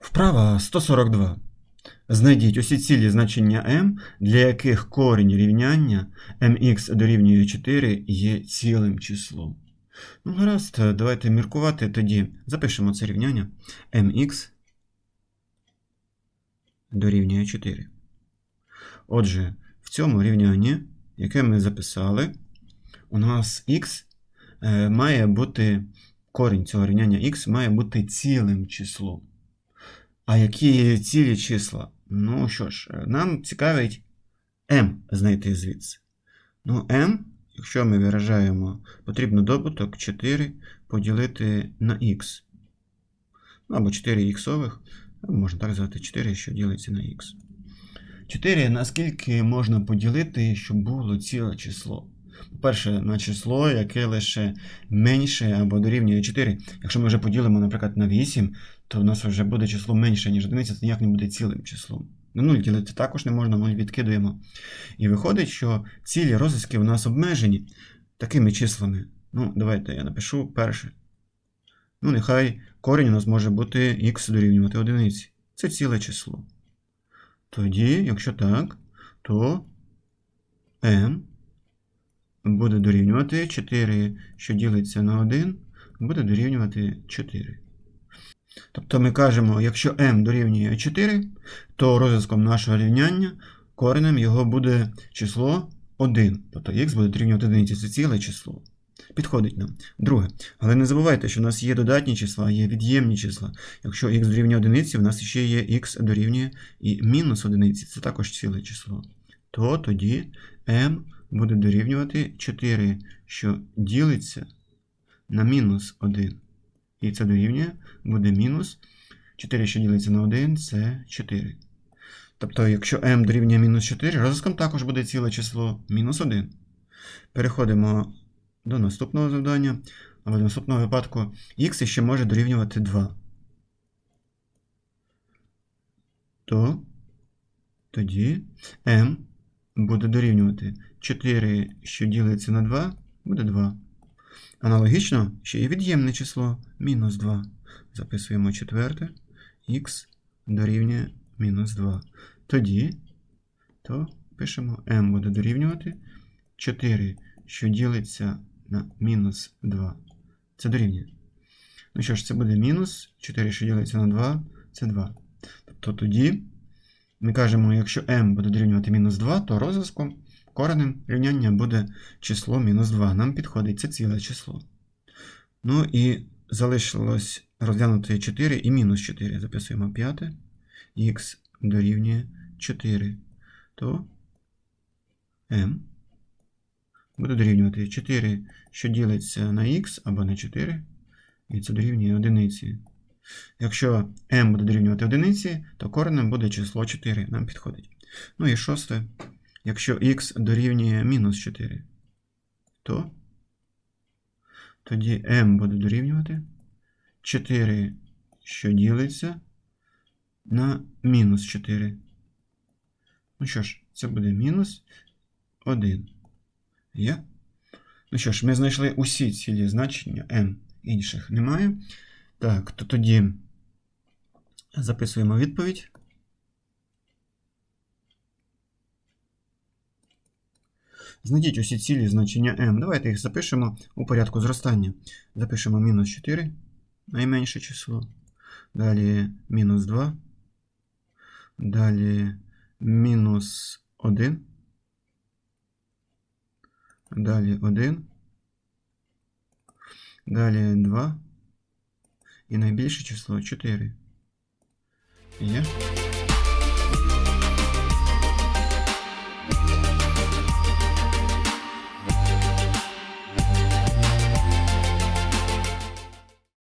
Вправа 142. Знайдіть усі цілі значення m, для яких корінь рівняння mx дорівнює 4 є цілим числом. Ну, гаразд, давайте міркувати тоді. Запишемо це рівняння mx дорівнює 4. Отже, в цьому рівнянні, яке ми записали, у нас x е, має бути, корінь цього рівняння x має бути цілим числом. А які цілі числа? Ну що ж, е, нам цікавить m знайти звідси. Ну, m, якщо ми виражаємо, потрібно добуток 4 поділити на x. Ну, або 4 іксових, або можна так сказати, 4, що ділиться на x. 4 наскільки можна поділити, щоб було ціле число? По-перше, на число, яке лише менше або дорівнює 4. Якщо ми вже поділимо, наприклад, на 8, то в нас вже буде число менше, ніж одиниця, це ніяк не буде цілим числом. На 0 ділити також не можна, 0 відкидуємо. І виходить, що цілі розв'язки у нас обмежені такими числами. Ну, давайте я напишу перше. Ну, нехай корінь у нас може бути х дорівнювати одиниці. Це ціле число. Тоді, якщо так, то m буде дорівнювати 4, що ділиться на 1, буде дорівнювати 4. Тобто ми кажемо, якщо m дорівнює 4, то розв'язком нашого рівняння коренем його буде число 1. Тобто х буде дорівнювати 1, це ціле число. Підходить нам. Друге. Але не забувайте, що в нас є додатні числа, є від'ємні числа. Якщо х дорівнює 1, в нас ще є х дорівнює і мінус 1, це також ціле число. То тоді m буде дорівнювати 4, що ділиться на мінус 1. І це дорівнює буде мінус 4, що ділиться на 1, це 4. Тобто, якщо m дорівнює мінус 4, розв'язком також буде ціле число мінус 1. Переходимо до наступного завдання. А в наступному випадку х ще може дорівнювати 2. То тоді m буде дорівнювати 4, що ділиться на 2, буде 2. Аналогічно, ще є від'ємне число мінус 2. Записуємо четверте, х дорівнює мінус 2. Тоді то пишемо m буде дорівнювати 4, що ділиться на мінус 2. Це дорівнює. Ну що ж, це буде мінус 4, що ділиться на 2, це 2. Тобто тоді ми кажемо, якщо m буде дорівнювати мінус 2, то розв'язком коренем рівняння буде число мінус 2. Нам підходить це ціле число. Ну і залишилось розглянути 4 і мінус 4. Записуємо 5. х дорівнює 4. То m буде дорівнювати 4, що ділиться на х або на 4, і це дорівнює 1. Якщо m буде дорівнювати 1, то коренем буде число 4. Нам підходить. Ну і шосте. Якщо х дорівнює мінус 4, то тоді m буде дорівнювати 4, що ділиться на мінус 4. Ну що ж, це буде мінус 1. Є? Ну що ж, ми знайшли усі цілі значення m, інших немає. Так, то тоді записуємо відповідь. Знайдіть усі цілі значення m. Давайте їх запишемо у порядку зростання. Запишемо мінус 4, найменше число. Далі мінус 2. Далі мінус 1. Далі 1. Далі 2. І найбільше число 4. Є.